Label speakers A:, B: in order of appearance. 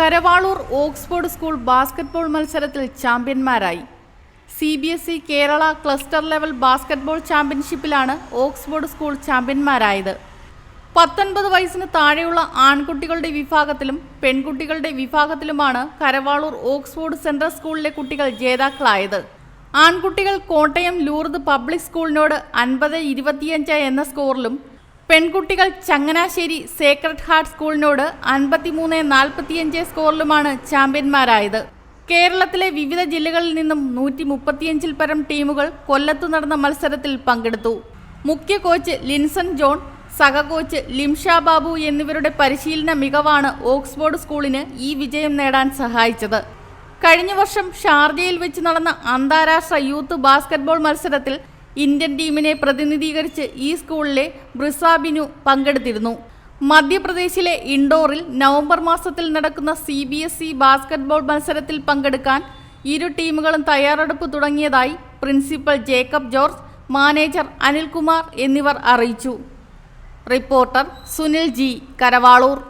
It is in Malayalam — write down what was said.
A: കരവാളൂർ ഓക്സ്ഫോർഡ് സ്കൂൾ ബാസ്കറ്റ്ബോൾ മത്സരത്തിൽ ചാമ്പ്യന്മാരായി. C B S E Kerala cluster level basketball ചാമ്പ്യൻഷിപ്പിലാണ് Oxford school ചാമ്പ്യന്മാരായത്. പത്തൊൻപത് വയസ്സിന് താഴെയുള്ള ആൺകുട്ടികളുടെ വിഭാഗത്തിലും പെൺകുട്ടികളുടെ വിഭാഗത്തിലുമാണ് കരവാളൂർ ഓക്സ്ഫോർഡ് സെൻട്രൽ സ്കൂളിലെ കുട്ടികൾ ജേതാക്കളായത്. ആൺകുട്ടികൾ കോട്ടയം ലൂർദ് പബ്ലിക് സ്കൂളിനോട് അൻപത് ഇരുപത്തിയഞ്ച് എന്ന സ്കോറിലും പെൺകുട്ടികൾ ചങ്ങനാശ്ശേരി സേക്രഡ് ഹാർട്ട് സ്കൂളിനോട് അൻപത്തിമൂന്ന് നാൽപ്പത്തിയഞ്ച് സ്കോറിലുമാണ് ചാമ്പ്യന്മാരായത്. കേരളത്തിലെ വിവിധ ജില്ലകളിൽ നിന്നും നൂറ്റി മുപ്പത്തിയഞ്ചിൽ പരം ടീമുകൾ കൊല്ലത്തു നടന്ന മത്സരത്തിൽ പങ്കെടുത്തു. മുഖ്യ കോച്ച് ലിൻസൺ ജോൺ സഹകോച്ച് ലിംഷ ബാബു എന്നിവരുടെ പരിശീലന മികവാണ് ഓക്സ്ഫോർഡ് സ്കൂളിന് ഈ വിജയം നേടാൻ സഹായിച്ചത്. കഴിഞ്ഞ വർഷം ഷാർജയിൽ വെച്ച് നടന്ന അന്താരാഷ്ട്ര യൂത്ത് ബാസ്കറ്റ്ബോൾ മത്സരത്തിൽ ഇന്ത്യൻ ടീമിനെ പ്രതിനിധീകരിച്ച് ഈ സ്കൂളിലെ ബ്രിസാബിനു പങ്കെടുത്തിരുന്നു. മധ്യപ്രദേശിലെ ഇൻഡോറിൽ നവംബർ മാസത്തിൽ നടക്കുന്ന C B S E basketball മത്സരത്തിൽ പങ്കെടുക്കാൻ ഇരു ടീമുകളും തയ്യാറെടുപ്പ് തുടങ്ങിയതായി principal Jacob George manager Anilkumar എന്നിവർ അറിയിച്ചു. Reporter Sunil G. കരവാളൂർ.